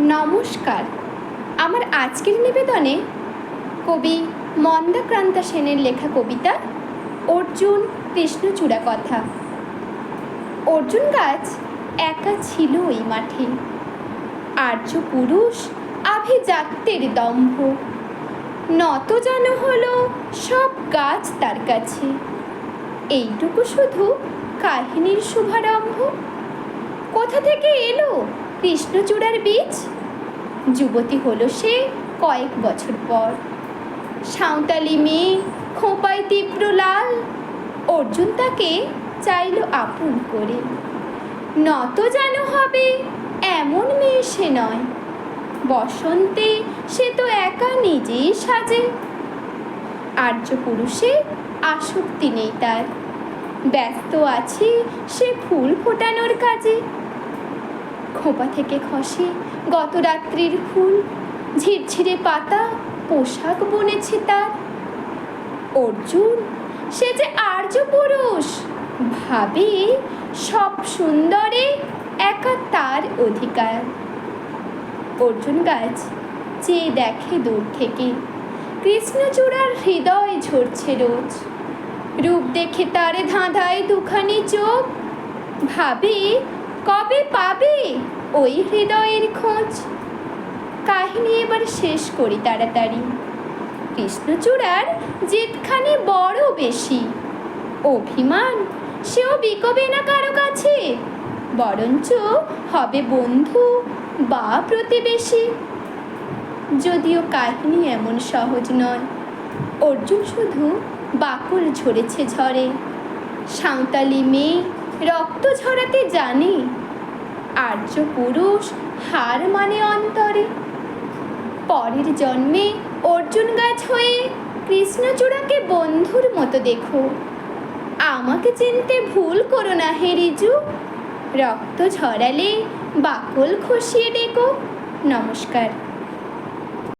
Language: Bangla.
নমস্কার। আমার আজকের নিবেদনে কবি মন্দাক্রান্তা সেনের লেখা কবিতা অর্জুন কৃষ্ণচূড়া কথা অর্জুন গাছ একা ছিল ওই মাঠে। আর্য পুরুষ আভিজাত্যের দম্ভ। নত যেন হলো সব গাছ তার কাছে। এইটুকু শুধু কাহিনীর শুভারম্ভ? কোথা থেকে এলো? কৃষ্ণচূড়ার বীজ? যুবতী হলো সে কয়েক বছর পর। সাঁওতালি মেয়ে, খোঁপায় তীব্র লাল। অর্জুন তাকে চাইল আপন করে। নত যেন হবে, এমন মেয়ে সে নয়। বসন্তে সে তো একা নিজেই সাজে। আর্য পুরুষে আসক্তি নেই তার। ব্যস্ত আছে সে ফুল ফোটানোর কাজে। খোপা থেকে খসে গত রাত্রির ফুল। ঝিরঝিরে পাতা, পোশাক বুনেছে তার। অর্জুন, সে যে আর্য পুরুষ, ভাবে সব সুন্দরে একা তার অধিকার। অর্জুন গাছ চেয়ে দেখে দূর থেকে, কৃষ্ণচূড়ার হৃদয় ঝরছে রোজ। রূপ দেখে তারে ধাঁধায় দুখানি চোখ। ভাবে কবে পাবে? ওই হৃদয়ের খোঁজ। কাহিনী এবার শেষ করি তাড়াতাড়ি। কৃষ্ণচূড়ার জেদখানি বড় বেশি। অভিমান, সেও বিকবে না কারও কাছে। বরঞ্চ হবে বন্ধু বা প্রতিবেশী। যদিও কাহিনী এমন সহজ নয়। অর্জুন শুধু বাকুল ঝরেছে ঝরে সাঁওতালি মেয়ে রক্ত ঝরাতে জানে। আর্য পুরুষ হার মানে অন্তরে। পরের জন্মে অর্জুন গাছ হয়ে কৃষ্ণচূড়াকে বন্ধুর মতো দেখো। আমাকে চিনতে ভুল করো না হে রিজু। রক্ত ঝরালে বাকল খসিয়ে ডেকো। নমস্কার।